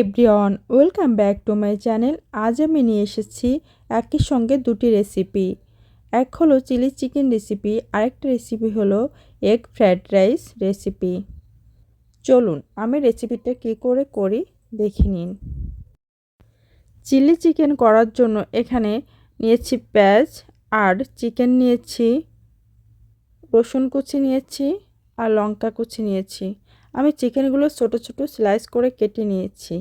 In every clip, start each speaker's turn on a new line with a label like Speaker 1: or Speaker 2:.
Speaker 1: Everyone, welcome back to my channel. আজ আমি নিয়ে এসেছি একই সঙ্গে দুটি রেসিপি এক হলো চিলি চিকেন রেসিপি আরেকটা রেসিপি হলো এগ ফ্রায়েড রাইস রেসিপি চলুন, আমি রেসিপিটা কী করে করি দেখে নিন। চিলি চিকেন করার জন্য এখানে নিয়েছি পেঁয়াজ আর চিকেন নিয়েছি, রসুন কুচি নিয়েছি আর লঙ্কা কুচি নিয়েছি। আমি চিকেনগুলো ছোট ছোট স্লাইস করে কেটে নিয়েছি।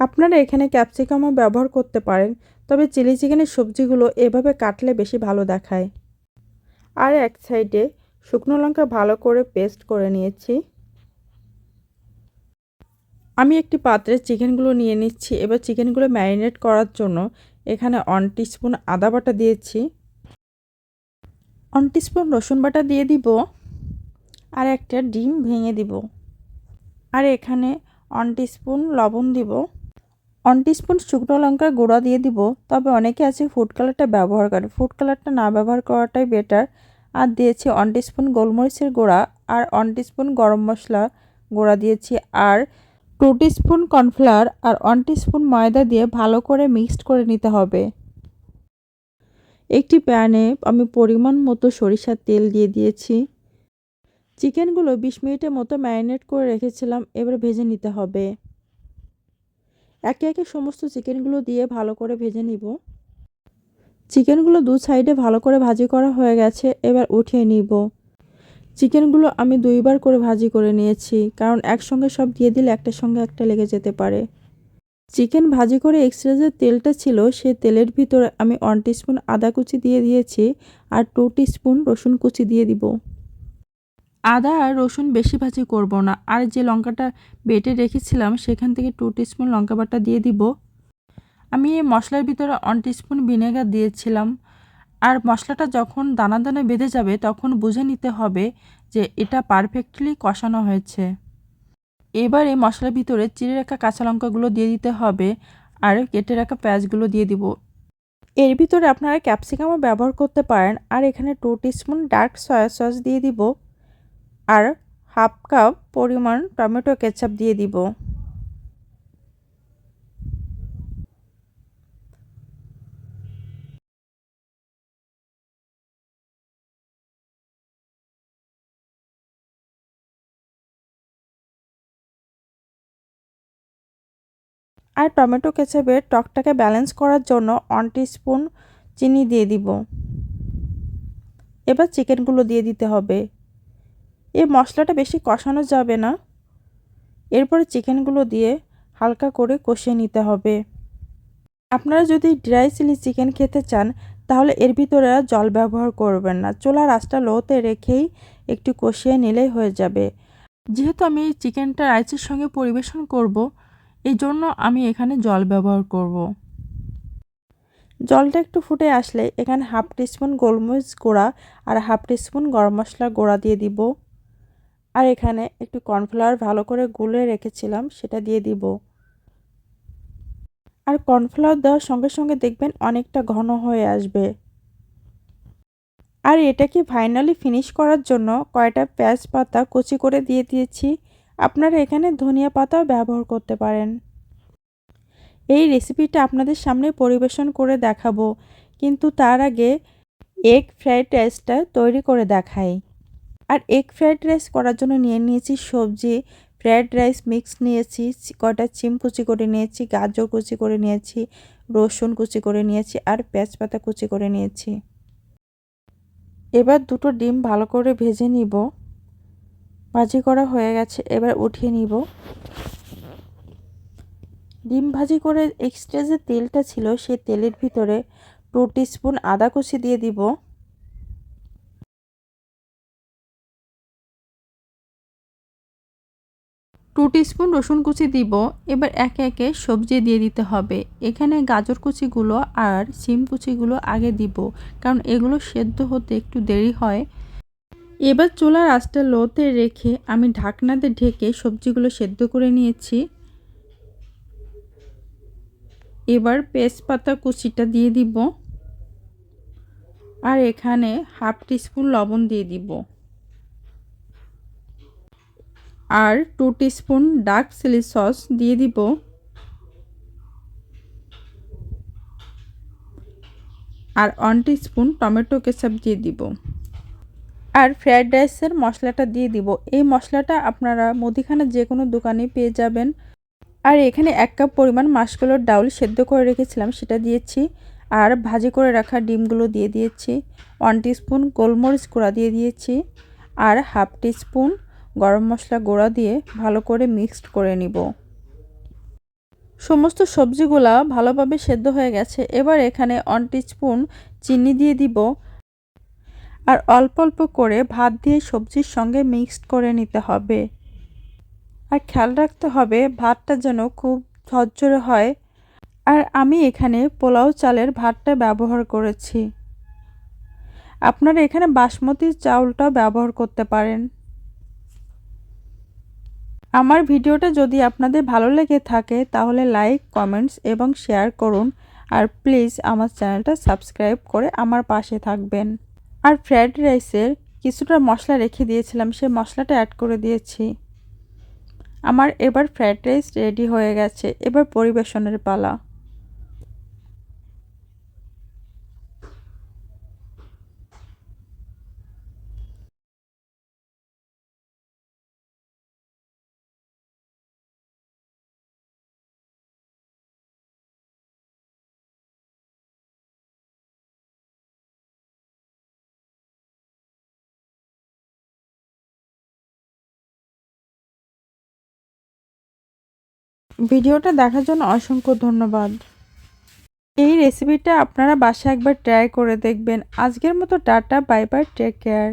Speaker 1: আপনারা এখানে ক্যাপসিকামও ব্যবহার করতে পারেন, তবে চিলি চিকেনের সবজিগুলো এভাবে কাটলে বেশি ভালো দেখায়। আর এক সাইডে শুকনো লঙ্কা ভালো করে পেস্ট করে নিয়েছি। আমি একটি পাত্রে চিকেনগুলো নিয়ে নিচ্ছি। এবার চিকেনগুলো ম্যারিনেট করার জন্য এখানে ওয়ান স্পুন আদা বাটা দিয়েছি। ওয়ান স্পুন রসুন বাটা দিয়ে দিব। আর একটা ডিম ভেঙে দিব। আর এখানে ওয়ান স্পুন লবণ দিব। ওয়ান স্পুন শুকনো লঙ্কার গুঁড়া দিয়ে দিব। তবে অনেকে আছে ফুড কালারটা ব্যবহার করে। ফুড কালারটা না ব্যবহার করাটাই বেটার আর দিয়েছি ওয়ান স্পুন গোলমরিচের গুঁড়া আর ওয়ান স্পুন গরম মশলা গুঁড়া দিয়েছি। আর টু স্পুন কর্নফ্লাওয়ার আর ওয়ান স্পুন ময়দা দিয়ে ভালো করে মিক্সড করে নিতে হবে। একটি প্যানে আমি পরিমাণ মতো সরিষার তেল দিয়ে দিয়েছি। চিকেনগুলো বিশ মিনিটের মতো ম্যারিনেট করে রেখেছিলাম, এবার ভেজে নিতে হবে। একে একে সমস্ত চিকেনগুলো দিয়ে ভালো করে ভেজে নিব। চিকেনগুলো দু সাইডে ভালো করে ভাজি করা হয়ে গেছে, এবার উঠিয়ে নিব। চিকেনগুলো আমি দুইবার করে ভাজি করে নিয়েছি, কারণ একসঙ্গে সব দিয়ে দিলে একটা সঙ্গে একটা লেগে যেতে পারে। চিকেন ভাজি করে এক্সট্রা যে তেলটা ছিল সেই তেলের ভিতরে আমি ওয়ান স্পুন আদা কুচি দিয়ে দিয়েছি, আর টু স্পুন রসুন কুচি দিয়ে দিব। আদা আর রসুন বেশি ভাজি করব না। আর যে লঙ্কাটা বেটে রেখেছিলাম, সেখান থেকে টু স্পুন লঙ্কা বাটা দিয়ে দিব। আমি এই মশলার ভিতরে ওয়ান স্পুন ভিনেগার দিয়েছিলাম। আর মশলাটা যখন দানা দানা বেঁধে যাবে, তখন বুঝে নিতে হবে যে এটা পারফেক্টলি কষানো হয়েছে। এবার এই মশলার ভিতরে চিড়ে রাখা কাঁচা লঙ্কাগুলো দিয়ে দিতে হবে আর কেটে রাখা পেঁয়াজগুলো দিয়ে দিব। এর ভিতরে আপনারা ক্যাপসিকামও ব্যবহার করতে পারেন। আর এখানে two spoon dark soy sauce দিয়ে দিব। আর হাফ কাপ পরিমাণ টমেটো কেচাপ দিয়ে দিব। আর টমেটো কেচাপের টকটাকে ব্যালেন্স করার জন্য ওয়ান স্পুন চিনি দিয়ে দিব। এবার চিকেনগুলো দিয়ে দিতে হবে। এই মশলাটা বেশি কষানো যাবে না। এরপরে চিকেনগুলো দিয়ে হালকা করে কষিয়ে নিতে হবে। আপনারা যদি ড্রাই চিলি চিকেন খেতে চান, তাহলে এর ভিতরে জল ব্যবহার করবেন না। চোলা রাস্তা লোতে রেখেই একটু কষিয়ে নিলেই হয়ে যাবে। যেহেতু আমি এই চিকেনটা রাইসের সঙ্গে পরিবেশন করব এই জন্য আমি এখানে জল ব্যবহার করব। জলটা একটু ফুটে আসলে এখানে হাফ টিস্পুন গোলমরিচ গুঁড়া আর হাফ টিস্পুন গরম মশলা গুঁড়া দিয়ে দিব। আর এখানে একটু কর্নফ্লাওয়ার ভালো করে গুলে রেখেছিলাম, সেটা দিয়ে দিব। আর কর্নফ্লাওয়ার দেওয়ার সঙ্গে সঙ্গে দেখবেন অনেকটা ঘন হয়ে আসবে। আর এটাকে ফাইনালি ফিনিশ করার জন্য কয়টা পেঁয়াজ পাতা কুচি করে দিয়ে দিয়েছি। আপনারা এখানে ধনিয়া পাতাও ব্যবহার করতে পারেন। এই রেসিপিটা আপনাদের সামনে পরিবেশন করে দেখাবো, কিন্তু তার আগে এগ ফ্রাইড রাইসটা তৈরি করে দেখাই। আর এগ ফ্রাইড রাইস করার জন্য নিয়ে নিয়েছি সবজি ফ্রাইড রাইস মিক্স নিয়েছি কটা চিম কুচি করে নিয়েছি, গাজর কুচি করে নিয়েছি, রসুন কুচি করে নিয়েছি আর পাতা কুচি করে নিয়েছি। এবার দুটো ডিম ভালো করে ভেজে নিব। ভাজি করা হয়ে গেছে, এবার উঠিয়ে নিব। ডিম ভাজি করে এক্সট্রা যে তেলটা ছিল সেই তেলের ভিতরে টু স্পুন আদা কুচি দিয়ে দিব। টু স্পুন রসুন কুচি দিব। এবার একে একে সবজি দিয়ে দিতে হবে। এখানে গাজর কুচিগুলো আর সিম কুচিগুলো আগে দিব, কারণ এগুলো সেদ্ধ হতে একটু দেরি হয়। এবার চুলার আঁচটা লোতে রেখে আমি ঢাকনাতে ঢেকে সবজিগুলো সেদ্ধ করে নিয়েছি। এবার পেস্টপাতা কুচিটা দিয়ে দিব। আর এখানে হাফ টিস্পুন লবণ দিয়ে দিব। আর two spoon dark chilli sauce দিয়ে দিব। আর ওয়ান স্পুন টমেটো কেচাপ দিয়ে দিব। আর ফ্রায়েড রাইসের মশলাটা দিয়ে দিব। এই মশলাটা আপনারা মুদিখানা যে কোনো দোকানে পেয়ে যাবেন। আর এখানে এক কাপ পরিমাণ মাসকলার ডাউল সেদ্ধ করে রেখেছিলাম, সেটা দিয়েছি। আর ভাজি করে রাখা ডিমগুলো দিয়ে দিয়েছি। ওয়ান স্পুন গোলমরিচ গুঁড়া দিয়ে দিয়েছি। আর হাফ স্পুন গরম মশলা গুঁড়া দিয়ে ভালো করে মিক্সড করে নিব। সমস্ত সবজিগুলা ভালোভাবে সেদ্ধ হয়ে গেছে। এবার এখানে ওয়ান স্পুন চিনি দিয়ে দিব। আর অল্প অল্প করে ভাত দিয়ে সবজির সঙ্গে মিক্সড করে নিতে হবে। আর খেয়াল রাখতে হবে ভাতটা যেন খুব ঝরঝরে হয়। আর আমি এখানে পোলাও চালের ভাতটা ব্যবহার করেছি। আপনারা এখানে বাসমতি চাউলটাও ব্যবহার করতে পারেন। আমার ভিডিওটা যদি আপনাদের ভালো লেগে থাকে, তাহলে লাইক, কমেন্টস এবং শেয়ার করুন। আর প্লিজ আমার চ্যানেলটা সাবস্ক্রাইব করে আমার পাশে থাকবেন। আর ফ্রায়েড রাইসের কিছুটা মশলা রেখে দিয়েছিলাম, সে মশলাটা অ্যাড করে দিয়েছি। আমার এবার ফ্রায়েড রাইস রেডি হয়ে গেছে। এবার পরিবেশনের পালা। ভিডিওটা দেখার জন্য অসংখ্য ধন্যবাদ। এই রেসিপিটা আপনারা বাসায় একবার ট্রাই করে দেখবেন। আজকের মতো tata bye bye take care